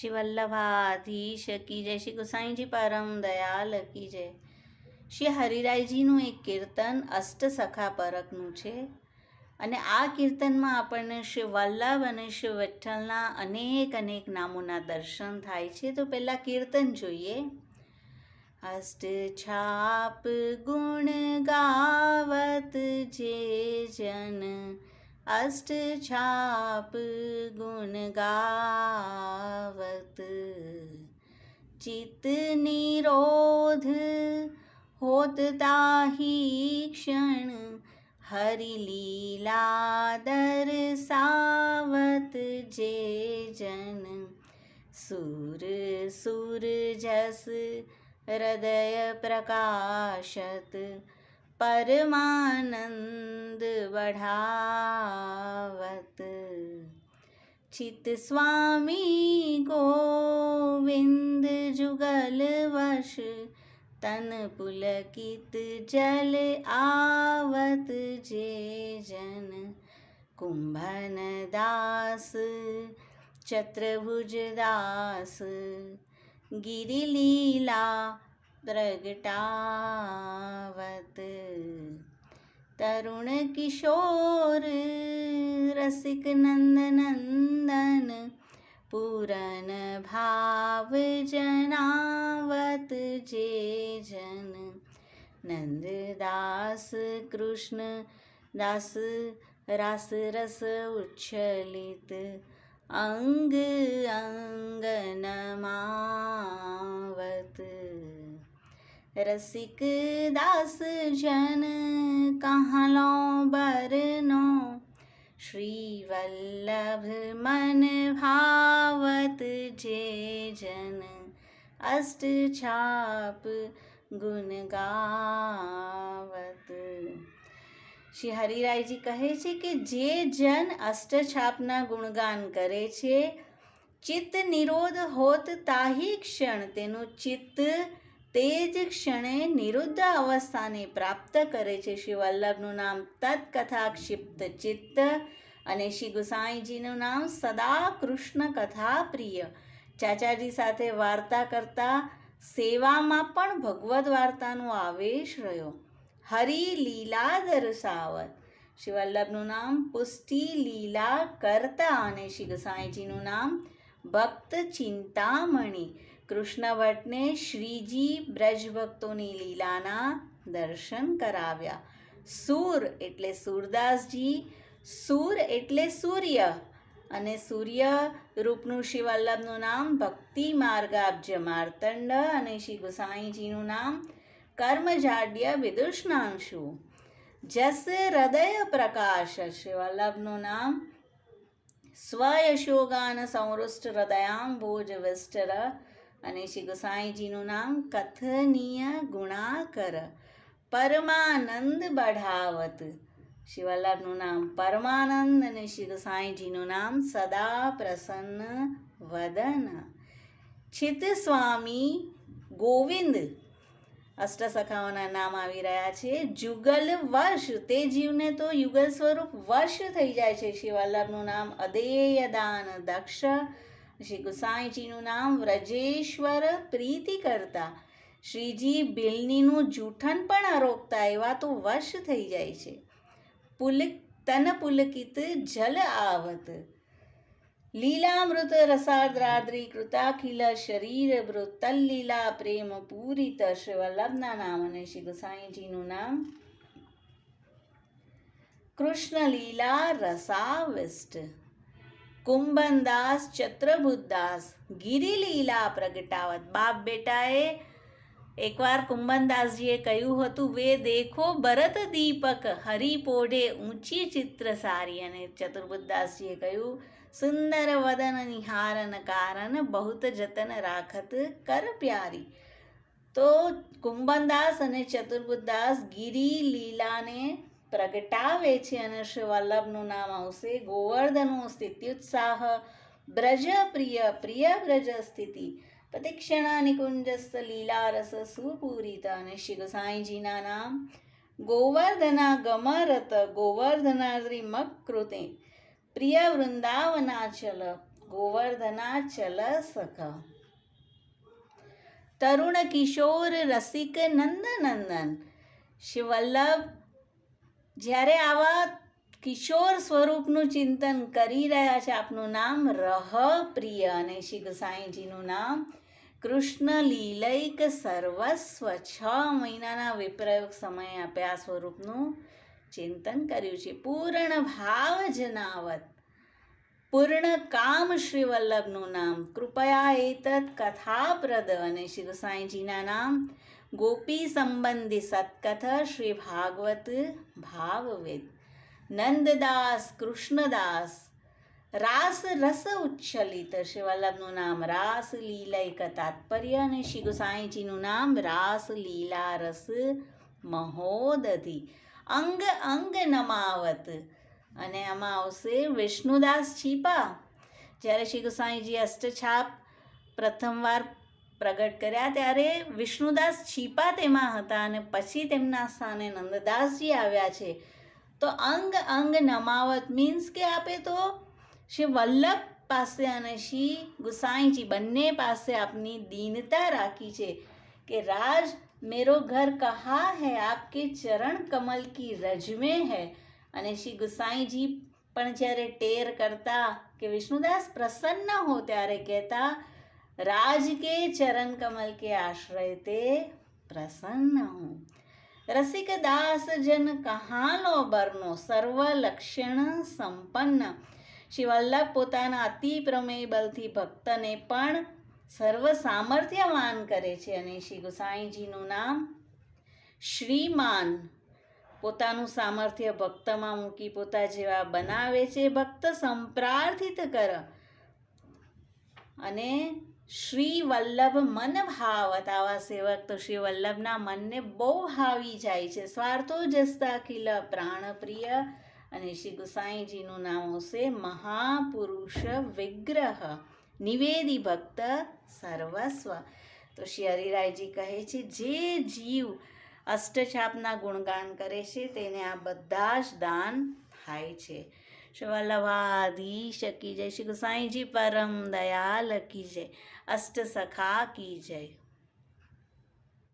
શ્રી વલ્લભાધીશ કી જય શ્રી ગુસાઈજી, પરમ દયાલ કી જય. શ્રી હરિરાયજીનું એક કીર્તન અષ્ટસખા પરકનું છે. અને આ કીર્તનમાં આપણને શ્રી વલ્લભ અને શ્રી વિઠ્ઠલના અનેક અનેક નામોના દર્શન થાય છે. તો પહેલાં કીર્તન જોઈએ. અષ્ટ છાપ ગુણ ગાવત જે જન અષ્ટ છાપ ગુણ ગાવત ચિત્ત નિરોધ ताही તાહી ક્ષણ હરિ લીલા દર્શાવત જે જન સુર સુર જસ બઢાવત ચિત સ્વામી ગોવિંદ જુગલ વશ તન પુલકિત જલ આવત જે જન કુંભન દાસ ચત્રભુજ દાસ ગિરિલીલા પ્રગટાવત તરુણ કિશોર રસિક નંદ નંદન પૂરન ભાવ જનાવત જે જન નંદદાસ કૃષ્ણ દાસ રાસ રસ ઉચ્છલિત અંગ અંગનમાવત રસિક દાસ જન કહલો બરનો શ્રી વલ્લભ મન ભાવત જે જન અષ્ટ છાપ ગાવત શ્રી હરિરાયજી કહે છે કે જે જન અષ્ટછાપના ગુણગાન કરે છે ચિત્ત નિરોધ હોત તાહી ક્ષણ તેનું ચિત્ત તે જ ક્ષણે નિરુદ્ધ અવસ્થાને પ્રાપ્ત કરે છે શ્રી વલ્લભનું નામ તત્કથા ક્ષિપ્ત ચિત્ત અને શ્રી ગુસાઈજીનું નામ સદા કૃષ્ણ કથા પ્રિય. ચાચાજી સાથે વાર્તા કરતા સેવામાં પણ ભગવદ્ વાર્તાનો આવેશ રહ્યો. હરિ લીલા દર્શાવત શ્રી વલ્લભનું નામ પુષ્ટિ લીલા કરતા અને શ્રી ગુસાઈજીનું નામ ભક્ત ચિંતામણી. કૃષ્ણ ભટ્ટને શ્રીજી બ્રજ ભક્તોની લીલાના દર્શન કરાવ્યા. સૂર એટલે સૂરદાસજી, સૂર એટલે સૂર્ય અને સૂર્ય રૂપનું શ્રી વલ્લભનું નામ ભક્તિ માર્ગાબ્જ માર્તંડ અને શ્રી ગોસાઈજીનું નામ કર્મજાડ્ય વિદુષ્ણાંશુ. જસ હૃદય પ્રકાશ શ્રી વલ્લભનું નામ સ્વયશોગાન સંવૃષ્ટ હૃદયાંબોજ વિષ્ટર અને શ્રી ગોસાઈજીનું નામ કથનીય ગુણાકર પરમાનંદ બઢાવત. શ્રી વલ્લભનું નામ પરમાનંદ અને શ્રી ગોસાઈજીનું નામ સદા પ્રસન્ન વદન. છિત સ્વામી ગોવિંદ. અષ્ટસખાઓના નામ આવી રહ્યા છે. જુગલ વર્ષ તે જીવને તો યુગલ સ્વરૂપ વર્ષ થઈ જાય છે. શ્રી નામ અદેય દાન દક્ષ. શ્રી ગુસાઈજીનું નામ વ્રજેશ્વર પ્રીતિ કરતા. શ્રીજી બિલનીનું જૂઠન પણ અરોકતા એવા તો વશ થઈ જાય છે. પુલક, તન પુલકિત જલ આવત. લીલામૃત રસાદ્રાદ્રી કૃતાખિલ શરીર મૃત લીલા પ્રેમ પૂરિત શ્રી વલ્લભના નામ અને શ્રી ગોસાઈજીનું નામ. કૃષ્ણ લીલા રસાવિષ્ટ. કુંભનદાસ ચત્રબુદ્દાસ ગિરિલીલા પ્રગટાવત. બાપ બેટાએ એકવાર કુંભનદાસજીએ કહ્યું હતું, વે દેખો ભરત દીપક, હરી પોઢે ઊંચી ચિત્ર સારી. અને ચતુર્બુદ્દાસજીએ કહ્યું, સુંદર વદન નિહારન કારણ, બહુત જતન રાખત કર પ્યારી. તો કુંભનદાસ અને ચતુર્બુદાસ ગિરી લીલાને પ્રગટાવે છે અને શ્રી વલ્લભનું નામ આવશે ગોવર્ધનો સ્થિત્યુત્સાહ બ્રજ પ્રિય પ્રિય બ્રજ સ્થિતિ પ્રતિક્ષણા નિકુંજસ્થ લીલા રસ સુપૂરિત અને શ્રી ગોસાઈજીના નામ ગોવર્ધના ગમરત ગોવર્ધના મકૃતે પ્રિય વૃંદાવનાચલ ગોવર્ધના ચલ સખ. તરુણ કિશોર રસિક નંદ નંદન શ્રી વલ્લભ જ્યારે આવા કિશોર સ્વરૂપનું ચિંતન કરી રહ્યા છે, આપનું નામ રહ પ્રિય અને શ્રી ગુસાઈજીનું નામ કૃષ્ણ લીલૈક સર્વસ્વ છ મહિનાના વિપ્રયોગ સમયે આપે આ સ્વરૂપનું ચિંતન કર્યું છે. પૂર્ણ ભાવ જનાવત, પૂર્ણ કામ શ્રી વલ્લભનું નામ, કૃપયા એતત કથાપ્રદ અને શ્રી ગુસાઈજીના નામ ગોપી સંબંધી સત્કથ શ્રી ભાગવત ભાવવેદ નંદદાસ કૃષ્ણદાસ રાસ રસ ઉચ્છલિત શ્રી વલ્લભનું નામ રાસ લીલૈક તાત્પર્ય અને શ્રી ગોસાઈજીનું નામ રાસ લીલા રસ મહોદધિ અંગ અંગ નમાવત અને આમાં આવશે વિષ્ણુદાસ છીપા। જ્યારે શ્રી ગોસાઈજી અષ્ટછાપ પ્રથમવાર પ્રગટ કર્યા ત્યારે વિષ્ણુદાસ છીપા તેમાં હતા અને પછી તેમના સ્થાને નંદદાસજી આવ્યા છે. તો અંગ અંગ નમાવત મીન્સ કે આપે તો શ્રી વલ્લભ પાસે અને શ્રી ગુસાઈજી બંને પાસે આપની દીનતા રાખી છે કે રાજ, મેરો ઘર કહા હૈ? આપકે ચરણ કમલ કી રજમે હે? અને શ્રી ગુસાઈજી પણ જ્યારે ટેર કરતા કે વિષ્ણુદાસ પ્રસન્ન હો ત્યારે કહેતા રાજ કે ચરણ કમલ કે આશ્રય તે પ્રસન્ન હું રસિક દાસ જન કહાલો બરનો સર્વ લક્ષણ સંપન્ન શિવલ્લભ પોતાના અતિ પ્રમેય બલથી ભક્તને પણ સર્વ સામર્થ્યવાન કરે છે અને શ્રી ગોસાઈજીનું નામ શ્રીમાન પોતાનું સામર્થ્ય ભક્તમાં મૂકી પોતા જેવા બનાવે છે, ભક્ત સંપ્રાર્થિત કર. અને શ્રી વલ્લભ મન ભાવત. આવા સેવક તો શ્રી વલ્લભના મનને બહુ ભાવી જાય છે. સ્વાર્થો જસતા કિલ પ્રાણપ્રિય અને શ્રી ગુસાઈજીનું નામ આવશે મહાપુરુષ વિગ્રહ. નિવેદી ભક્ત સર્વસ્વ. તો શ્રી હરિરાયજી કહે છે, જે જીવ અષ્ટછાપના ગુણગાન કરે છે, તેને આ બધા જ દાન થાય છે. વલ્લભાધીશ કી જય શ્રી ગુસાઈજી પરમ દયાલ કી જય અષ્ટ સખા કી જય